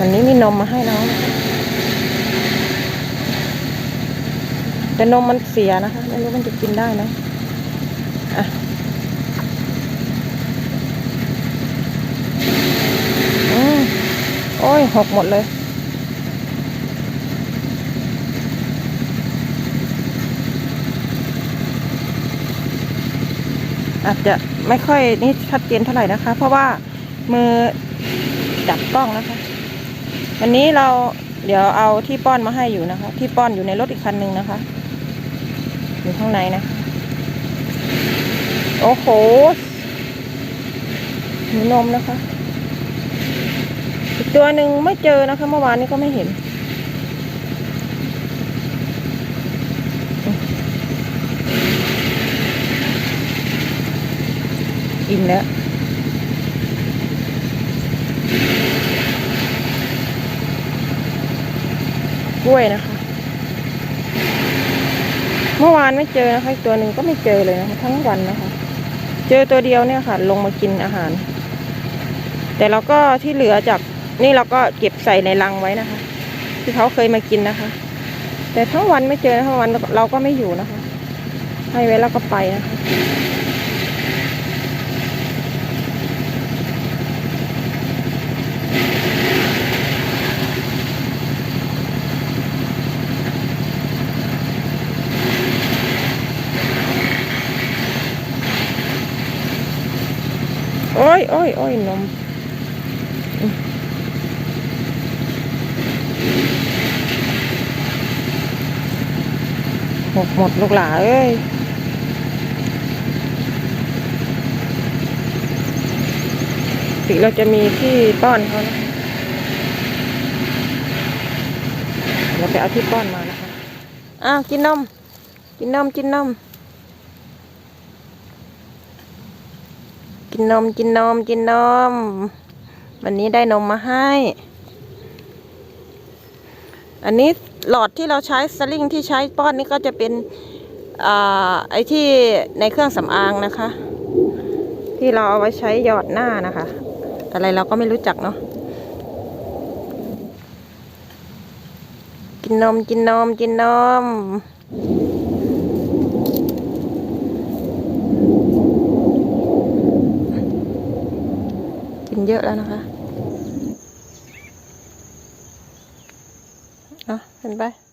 วันนี้มีนมมาให้น้องแต่นมมันเสียนะคะ ไม่รู้มันจะกินได้ไหมอะอืมโอ้ยหกหมดเลยอาจจะไม่ค่อยนี่ชัดเจนเท่าไหร่นะคะ เพราะว่ามือจับกล้องนะคะ วันนี้เราเดี๋ยวเอาที่ป้อนมาให้อยู่นะคะ ที่ป้อนอยู่ในรถอีกคันหนึ่งนะคะ อยู่ข้างในนะ โอ้โหมีนมนะคะ อีกตัวหนึ่งไม่เจอนะคะ เมื่อวานนี้ก็ไม่เห็น อิ่มแล้ว กล้วยนะคะ เมื่อวานไม่เจอนะคะตัวหนึ่งก็ไม่เจอเลยนะคะทั้งวันนะคะ เจอตัวเดียวเนี่ยค่ะ ลงมากินอาหาร แต่เราก็ที่เหลือจากนี่เราก็เก็บใส่ในรังไว้นะคะ ที่เขาเคยมากินนะคะ แต่ทั้งวันไม่เจอทั้งวันเราก็ไม่อยู่นะคะ ให้ไว้แล้วก็ไปนะคะ โอ้ยโอ้ยโอ้ยนมอืมหกหมดลูกหลาเอ้ยสิเราจะมีที่ป้อนเขานะเราไปเอาที่ป้อนมานะคะ อ้าว กินนม กินนม กินนม กินนมกินนมกินนม วันนี้ได้นมมาให้ อันนี้หลอดที่เราใช้สลิงที่ใช้ป้อนนี่ก็จะเป็นอ่าไอที่ในเครื่องสำอางนะคะ ที่เราเอาไว้ใช้หยอดหน้านะคะ อะไรเราก็ไม่รู้จักเนาะกินนมกินนมกินนม เยอะแล้วนะคะเอาเห็นไป